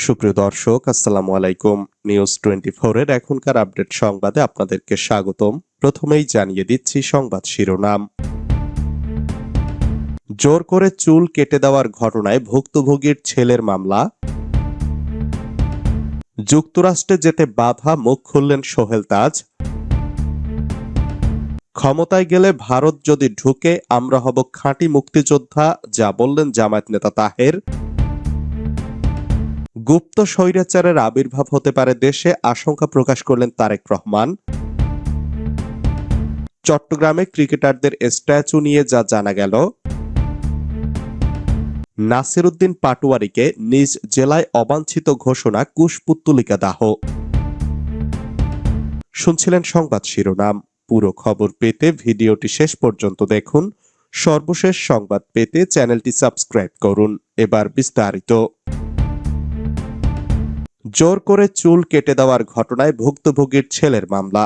সুপ্রিয় দর্শক, আসসালামু আলাইকুম। নিউজ টোয়েন্টি এর এখনকার আপডেট সংবাদে আপনাদেরকে স্বাগতম। প্রথমেই জানিয়ে দিচ্ছি সংবাদ শিরোনাম। জোর করে চুল কেটে দেওয়ার ঘটনায় ভুক্তভোগীর ছেলের মামলা। যুক্তরাষ্ট্রে যেতে বাধা, মুখ খুললেন সোহেল তাজ। ক্ষমতায় গেলে ভারত যদি ঢুকে, আমরা হব খাঁটি মুক্তিযোদ্ধা, যা বললেন জামায়াত নেতা তাহের। গুপ্ত স্বৈরাচারের আবির্ভাব হতে পারে দেশে আশঙ্কা প্রকাশ করলেন তারেক রহমান। চট্টগ্রামে ক্রিকেটারদের স্ট্যাচু নিয়ে যা জানা গেল। নাসিরুদ্দিন পাটোয়ারিকে নিজ জেলায় অবাঞ্ছিত ঘোষণা কুশপুত্তলিকা দাহ। শুনছিলেন সংবাদ শিরোনাম। পুরো খবর পেতে ভিডিওটি শেষ পর্যন্ত দেখুন। সর্বশেষ সংবাদ পেতে চ্যানেলটি সাবস্ক্রাইব করুন। এবার বিস্তারিত। জোর করে চুল কেটে দেওয়ার ঘটনায় ভুক্তভোগীর ছেলের মামলা।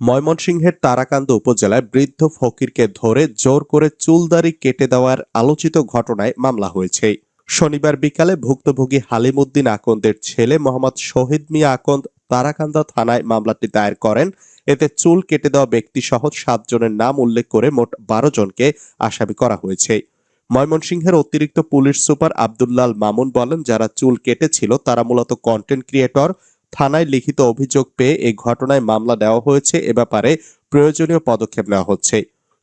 ময়মনসিংহের তারাকান্দ উপজেলায় বৃদ্ধ ফকিরকে ধরে জোর করে চুলদারি কেটে দেওয়ার আলোচিত ঘটনায় মামলা হয়েছে। শনিবার বিকালে ভুক্তভোগী হালিমুদ্দিন আকন্দের ছেলে মোহাম্মদ শহীদ মিয়া আকন্দ তারাকান্দা থানায় মামলাটি দায়ের করেন। এতে চুল কেটে দেওয়া ব্যক্তি সহ সাতজনের নাম উল্লেখ করে মোট বারো জনকে আসামি করা হয়েছে। ময়মনসিংহের অতিরিক্ত পুলিশ সুপার আবদুল্লাল মামুন বলেন, যারা চুল কেটেছিল তারা মূলত কন্টেন্ট ক্রিয়েটর থানায় লিখিত অভিযোগ পেয়ে এই ঘটনায় মামলা দেওয়া হয়েছে। এ ব্যাপারে প্রয়োজনীয় পদক্ষেপ নেওয়া হচ্ছে।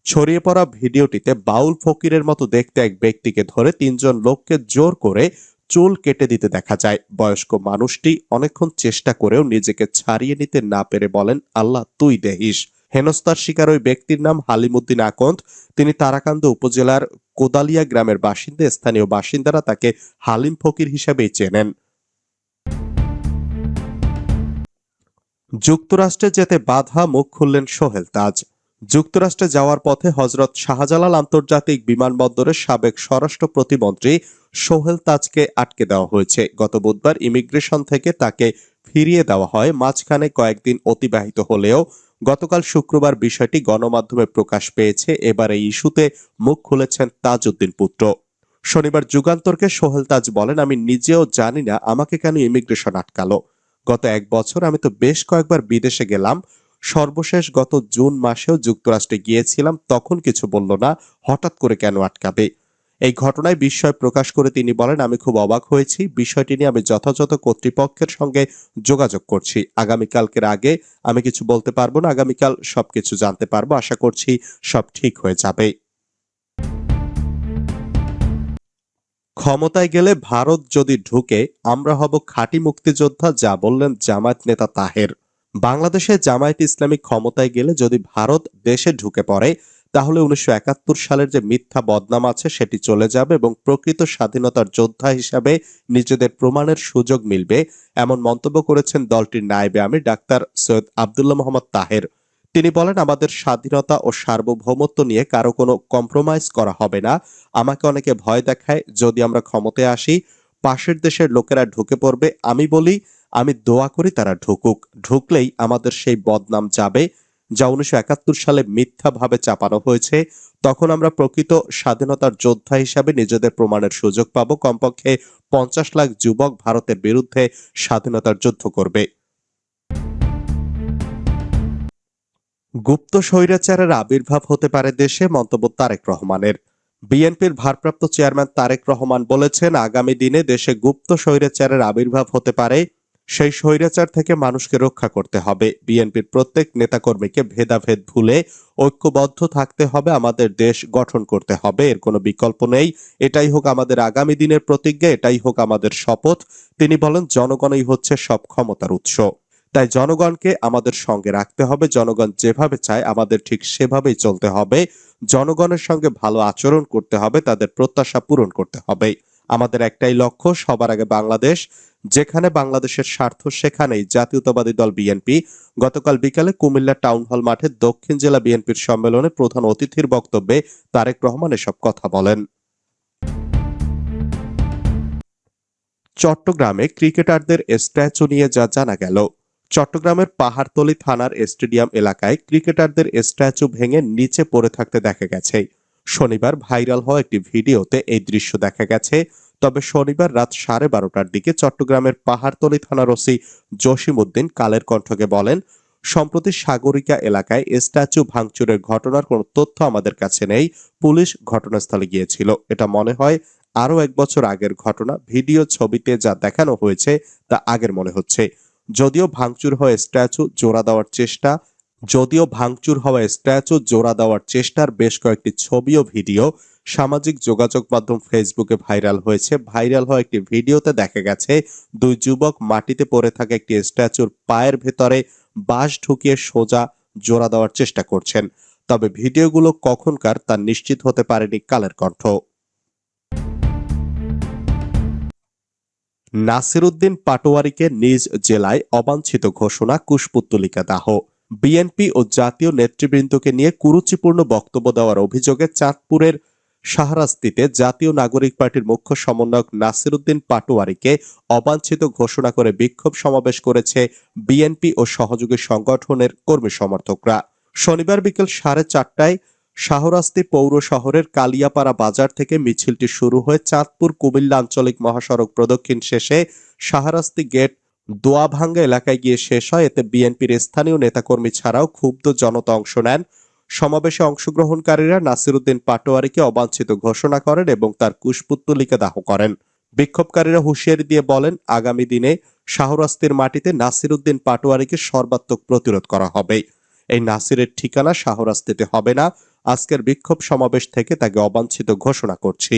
ছড়িয়ে পড়া ভিডিওটিতে বাউল ফকিরের মতো দেখতে এক ব্যক্তিকে ধরে তিনজন লোককে জোর করে চুল কেটে দিতে দেখা যায়। বয়স্ক মানুষটি অনেকক্ষণ চেষ্টা করেও নিজেকে ছাড়িয়ে নিতে না পেরে বলেন, আল্লাহ, তুই দেহিস। হেনস্তার শিকার ওই ব্যক্তির নাম হালিমুদ্দিন আকন্দ। তিনি তারাকান্দ উপজেলার কোদালিয়া গ্রামের বাসিন্দা, স্থানীয় বাসিন্দারা তাকে হালিম ফকির হিসেবেই চেনেন। যুক্তরাষ্ট্রে যেতে বাধা মুখ খুললেন সোহেল তাজ। যুক্তরাষ্ট্রে যাওয়ার পথে হজরত শাহজালাল আন্তর্জাতিক বিমানবন্দরের সাবেক স্বরাষ্ট্র প্রতিমন্ত্রী সোহেল তাজকে আটকে দেওয়া হয়েছে। গত বুধবার ইমিগ্রেশন থেকে তাকে ফিরিয়ে দেওয়া হয়। মাঝখানে কয়েকদিন অতিবাহিত হলেও গতকাল শুক্রবার বিষয়টি গণমাধ্যমে প্রকাশ পেয়েছে। এবার এই ইস্যুতে মুখ খুলেছেন তাজউদ্দিন পুত্র। শনিবার যুগান্তরকে সোহেল তাজ বলেন, আমি নিজেও জানি না আমাকে কেন ইমিগ্রেশন আটকালো। গত এক বছর আমি তো বেশ কয়েকবার বিদেশে গেলাম। সর্বশেষ গত জুন মাসেও যুক্তরাষ্ট্রে গিয়েছিলাম, তখন কিছু বলল না, হঠাৎ করে কেন আটকাবে? এই ঘটনায় বিস্ময় প্রকাশ করে তিনি বলেন, আমি খুব অবাক হয়েছি। বিষয়টি নিয়ে আমি যথাযথ কর্তৃপক্ষের সঙ্গে যোগাযোগ করছি। আগামীকালকের আগে আমি কিছু বলতে পারব না। আগামীকাল সবকিছু জানতে পারব। আশা করছি সব ঠিক হয়ে যাবে। ক্ষমতায় গেলে ভারত যদি ঢুকে, আমরা হব খাঁটি মুক্তিযোদ্ধা, যা বললেন জামায়াত নেতা তাহের। বাংলাদেশে জামায়াত ইসলামী ক্ষমতায় গেলে যদি ভারত দেশে ঢুকে পড়ে তাহলে উনিশশো একাত্তর সালের যে মিথ্যা বদনাম আছে, সেটি চলে যাবে এবং প্রকৃত স্বাধীনতার যোদ্ধা হিসাবে নিজেদের প্রমাণের সুযোগ মিলবে, এমন মন্তব্য করেছেন দলটির নায়েবে আমি ডাক্তার সৈয়দ আবদুল্লাহ মোহাম্মদ তাহের। তিনি বলেন, আমাদের স্বাধীনতা ও সার্বভৌমত্ব নিয়ে কারও কোনো কম্প্রোমাইজ করা হবে না। আমাকে অনেকে ভয় দেখায়, যদি আমরা ক্ষমতায় আসি, পাশের দেশের লোকেরা ঢুকে পড়বে। আমি বলি, আমি দোয়া করি তারা ঢুকুক। ঢুকলেই আমাদের সেই বদনাম যাবে। যা উনিশশো একাত্তর সালে মিথ্যাভাবে চাপানো হয়েছে, তখন আমরা প্রকৃত স্বাধীনতার যোদ্ধা হিসাবে নিজেদের প্রমাণের সুযোগ পাব। কমপক্ষে পঞ্চাশ লাখ যুবক ভারতের বিরুদ্ধে স্বাধীনতার যুদ্ধ করবে। গুপ্ত স্বৈরাচারের আবির্ভাব হতে পারে দেশে, মন্তব্য তারেক রহমানের। বিএনপির ভারপ্রাপ্ত চেয়ারম্যান তারেক রহমান বলেছেন, আগামী দিনে দেশে গুপ্ত স্বৈরাচারের আবির্ভাব হতে পারে সেই স্বৈরাচার থেকে মানুষকে রক্ষা করতে হবে। বিএনপির প্রত্যেক নেতাকর্মীকে ভেদাভেদ ভুলে ঐক্যবদ্ধ থাকতে হবে, আমাদের দেশ গঠন করতে হবে। এর কোনো বিকল্প নেই। এটাই হোক আমাদের আগামী দিনের প্রতিজ্ঞা, এটাই হোক আমাদের শপথ। তিনি বলেন, জনগণই হচ্ছে সব ক্ষমতার উৎস। তাই জনগণকে আমাদের সঙ্গে রাখতে হবে। জনগণ যেভাবে চায়, আমাদের ঠিক সেভাবেই চলতে হবে। জনগণের সঙ্গে ভালো আচরণ করতে হবে, তাদের প্রত্যাশা পূরণ করতে হবে। আমাদের একটাই লক্ষ্য, সবার আগে বাংলাদেশ, যেখানে বাংলাদেশের স্বার্থ সেখানেই। জাতীয়তাবাদী দল বিএনপি গতকাল বিকালে কুমিল্লা টাউন হল মাঠে দক্ষিণ জেলা বিএনপির সম্মেলনে প্রধান অতিথির বক্তব্যে তারেক রহমান এসব কথা বলেন। চট্টগ্রামে ক্রিকেটারদের স্ট্যাচু নিয়ে যা জানা গেল। চট্টগ্রামের পাহাড়তলি থানার স্টেডিয়াম এলাকায় ক্রিকেটারদের স্ট্যাচু ভেঙে নিচে পড়ে থাকতে দেখা গেছে। শনিবার ভাইরাল হওয়া একটি ভিডিওতে এই দৃশ্য দেখা গেছে। তবে শনিবার রাত সাড়ে বারোটার দিকে চট্টগ্রামের পাহাড়তলি থানার ওসি জসিম উদ্দিন কালের কণ্ঠকে বলেন, সম্প্রতি সাগরিকা এলাকায় স্ট্যাচু ভাঙচুরের ঘটনার কোনো তথ্য আমাদের কাছে নেই। পুলিশ ঘটনাস্থলে গিয়েছিল। এটা মনে হয় আরও এক বছর আগের ঘটনা। ভিডিও ছবিতে যা দেখানো হয়েছে তা আগের মনে হচ্ছে। যদিও ভাঙচুর হয়ে স্ট্যাচু জোড়া দেওয়ার চেষ্টা যদিও ভাঙচুর হওয়া স্ট্যাচু জোড়া দেওয়ার চেষ্টার বেশ কয়েকটি ছবি ও ভিডিও সামাজিক যোগাযোগ মাধ্যম ফেসবুকে ভাইরাল হয়েছে। ভাইরাল হওয়া একটি ভিডিওতে দেখা গেছে, দুই যুবক মাটিতে পড়ে থাকা একটি স্ট্যাচুর পায়ের ভেতরে বাঁশ ঢুকিয়ে সোজা জোড়া দেওয়ার চেষ্টা করছেন। তবে ভিডিওগুলো কখনকার তা নিশ্চিত হতে পারেনি কালের কণ্ঠ। নাসিরুদ্দিন পাটোয়ারিকে নিজ জেলায় অবাঞ্ছিত ঘোষণা কুশপুত্তলিকা দাহ। বিএনপি ও জাতীয় নেতৃবৃন্দকে নিয়ে কুরুচিপূর্ণ বক্তব্য দেওয়ার অভিযোগে চাঁদপুরের শাহরাস্তিতে জাতীয় নাগরিক পার্টির মুখ্য সমন্বয়ক নাসিরুদ্দিন পাটোয়ারিকে অবাঞ্ছিত ঘোষণা করে বিক্ষোভ সমাবেশ করেছে বিএনপি ও সহযোগী সংগঠনের কর্মী সমর্থকরা। শনিবার বিকেল সাড়ে চারটায় শাহরাস্তি পৌর শহরের কালিয়াপাড়া বাজার থেকে মিছিলটি শুরু হয়ে চাঁদপুর কুমিল্লা আঞ্চলিক মহাসড়ক প্রদক্ষিণ শেষে শাহরাস্তি গেট দোয়াভাঙ্গা এলাকায় গিয়ে শেষ হয়। এতে বিএনপির স্থানীয় নেতাকর্মী ছাড়াও ক্ষুব্ধ জনতা অংশ নেন। সমাবেশে অংশগ্রহণকারীরা নাসিরুদ্দিন পাটোয়ারিকে অবাঞ্ছিত ঘোষণা করেন এবং তার কুশপুত্তলিকা দাহ করেন। বিক্ষোভকারীরা হুঁশিয়ারি দিয়ে বলেন, আগামী দিনে শাহরাস্তির মাটিতে নাসিরুদ্দিন পাটোয়ারিকে সর্বাত্মক প্রতিরোধ করা হবে। এই নাসিরের ঠিকানা শাহরাস্তিতে হবে না। আজকের বিক্ষোভ সমাবেশ থেকে তাকে অবাঞ্ছিত ঘোষণা করছি।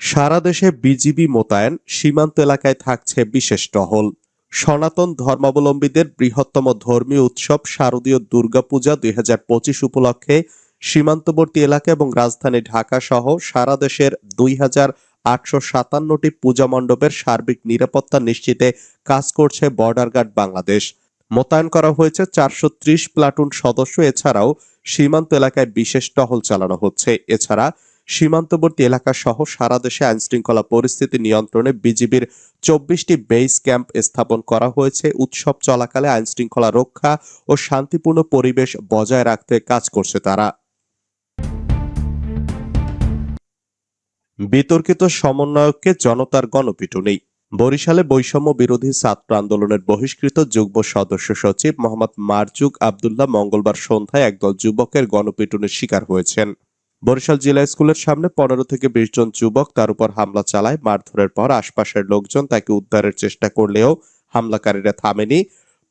সারা দেশে বিজিবি মোতায়েন সীমান্ত এলাকায় থাকছে বিশেষ টহল। সনাতন ধর্মাবলম্বীদের বৃহত্তম ধর্মীয় উৎসব শারদীয় দুর্গাপূজা দুই হাজার পঁচিশ উপলক্ষে সীমান্তবর্তী এলাকা এবং রাজধানী ঢাকা সহ সারা দেশের দুই হাজার আটশো সাতান্নটি পূজা মণ্ডপের সার্বিক নিরাপত্তা নিশ্চিতে কাজ করছে বর্ডার গার্ড বাংলাদেশ। মোতায়েন করা হয়েছে চারশো ত্রিশ প্লাটুন সদস্য। এছাড়াও সীমান্ত এলাকায় বিশেষ টহল চালানো হচ্ছে। এছাড়া সীমান্তবর্তী এলাকা সহ সারা দেশে আইন শৃঙ্খলা পরিস্থিতি নিয়ন্ত্রণে বিজিবির চব্বিশটি বেস ক্যাম্প স্থাপন করা হয়েছে। উৎসব চলাকালে আইন শৃঙ্খলা রক্ষা ও শান্তিপূর্ণ পরিবেশ বজায় রাখতে কাজ করছে তারা। বিতর্কিত সমন্বয়ককে জনতার গণপিটুনি। বরিশালে বৈষম্য বিরোধী ছাত্র আন্দোলনের বহিষ্কৃত যুগ্ম সদস্য সচিব মোহাম্মদ মারজুক আবদুল্লাহ মঙ্গলবার সন্ধ্যায় একদল যুবকের গণপিটুনির শিকার হয়েছেন। বরিশাল জেলা স্কুলের সামনে পনেরো থেকে বিশ জন যুবক তার উপর হামলা চালায়। মারধরের পর আশপাশের লোকজন তাকে উদ্ধারের চেষ্টা করলেও হামলাকারীরা থামেনি।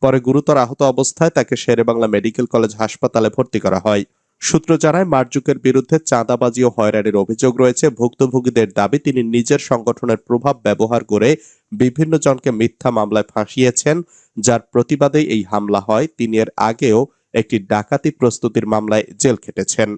পরে গুরুতর আহত অবস্থায় তাকে শেরেবাংলা মেডিকেল কলেজ হাসপাতালে ভর্তি করা হয়। সূত্র জানায়, মারজুকের বিরুদ্ধে চাঁদাবাজি ও হয়রানির অভিযোগ রয়েছে। ভুক্তভোগীদের দাবি, তিনি নিজের সংগঠনের প্রভাব ব্যবহার করে বিভিন্ন জনকে মিথ্যা মামলায় ফাঁসিয়েছেন, যার প্রতিবাদে এই হামলা হয়। তিনি এর আগেও একটি ডাকাতি প্রস্তুতির মামলায় জেল খেটেছেন।